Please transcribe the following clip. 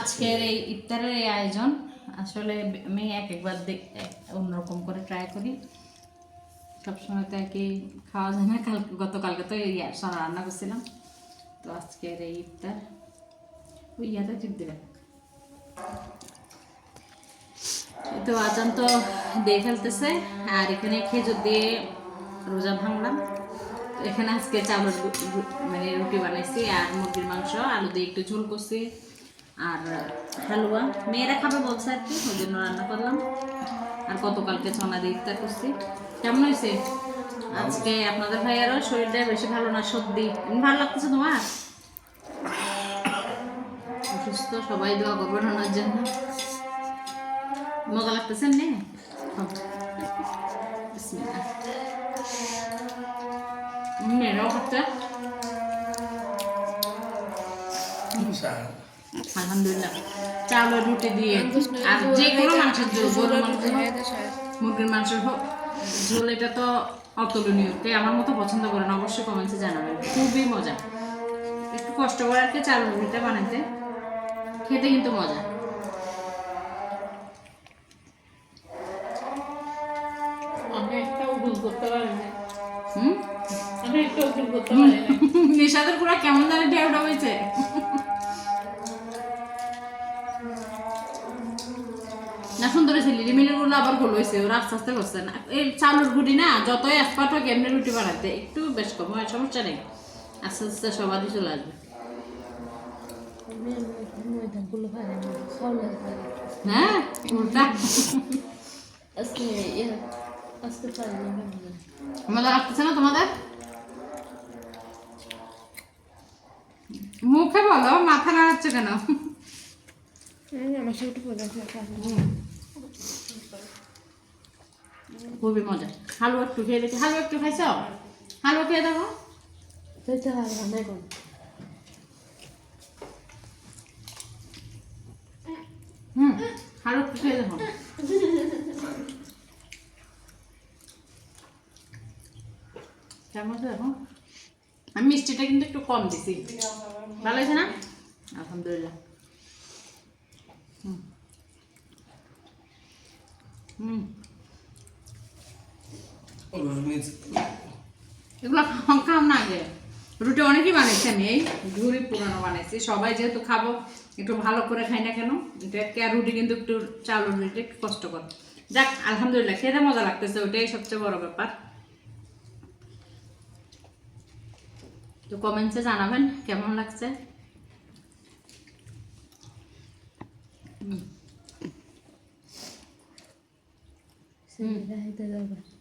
আজকের এই ইফতারের এই আয়োজন, আসলে আমি এক একবার অন্যরকম করে ট্রাই করি। সবসময় তো একই খাওয়া যায় না, কাল, গতকালকে তো এই সারা রান্না করছিলাম। তো আজকের এই ইফতার, ওই ইয়াতে টিপ দেবেন তো আজান তো দিয়ে ফেলতেছে, আর এখানে খেজুর দিয়ে রোজা ভাঙলাম। এখানে আজকে চাউলের মানে রুটি বানাইছি আর মুরগির মাংস, আলু দিয়ে একটু ঝোল করছি। আর হালুয়া। মেয়েরা খাবে বলছে আর কি ওই জন্য রান্না করলাম। আর গতকালকে ছনা দিয়ে ইফতার করছি। কেমন হয়েছে? আজকে আপনাদের ভাইয়ারও শরীরটা বেশি ভালো না সর্দি। এমনি ভালো লাগতেছে তোমার? অসুস্থ সবাই দোয়া করবেন ওনার জন্য। মজা লাগতেছে নে বিসমিল্লাহ। মেয়েরাও খাচ্ছে? আলহামদুলিল্লাহ। চাউলের রুটি দিয়ে আর যে কোনো মাংসের ঝোল গরুর মাংস হোক, মুরগির হোক ঝোল এটা তো অতুলনীয়। কে আমার মতো পছন্দ করেন অবশ্যই কমেন্টসে জানাবেন। খুবই মজা। একটু কষ্ট করে আর কি চাউলের রুটিটা বানাতে খেতে কিন্তু মজা। নিশাদের পুরো কেমন জানি ঢেউটা হয়েছে। না, সুন্দর হয়েছে লিলিমিলিরগুলো আবার গোল হয়েছে, ওরা আস্তে আস্তে করছে না। এই চালুর গুটি না, যতই এক্সপার্ট হোক, এমনি রুটি বানাতে, একটু বেশ কম হয়, সমস্যা নেই। আস্তে আস্তে সবারই চলে আসবে। হ্যাঁ ইয়ে না তোমাদের? মুখে বলো, মাথা নাড়াচ্ছে কেন? খুবই মজা। হালুয়া একটু খেয়ে দেখি। হালুয়া একটু খাইছ? হালুয়া খেয়ে দেখো। হুম হালুয়া একটু খেয়ে দেখো। কেমন দেখো? আমি মিষ্টিটা কিন্তু একটু কম দিছি। ভালো হয়েছে না? আলহামদুলিল্লাহ। হুম হুম রুটি অনেকই এই ঝুড়ি পুরানো সবাই যেহেতু খাব, একটু ভালো করে খাই না কেন? এটা রুটি কিন্তু একটু চাউলের রুটি, একটু কষ্টকর। যাক, আলহামদুলিল্লাহ, খেতে মজা লাগতেছে ওটাই সবচেয়ে বড় ব্যাপার। তো কমেন্টসে জানাবেন, কেমন লাগছে? Bismillahirrahmanirrahim.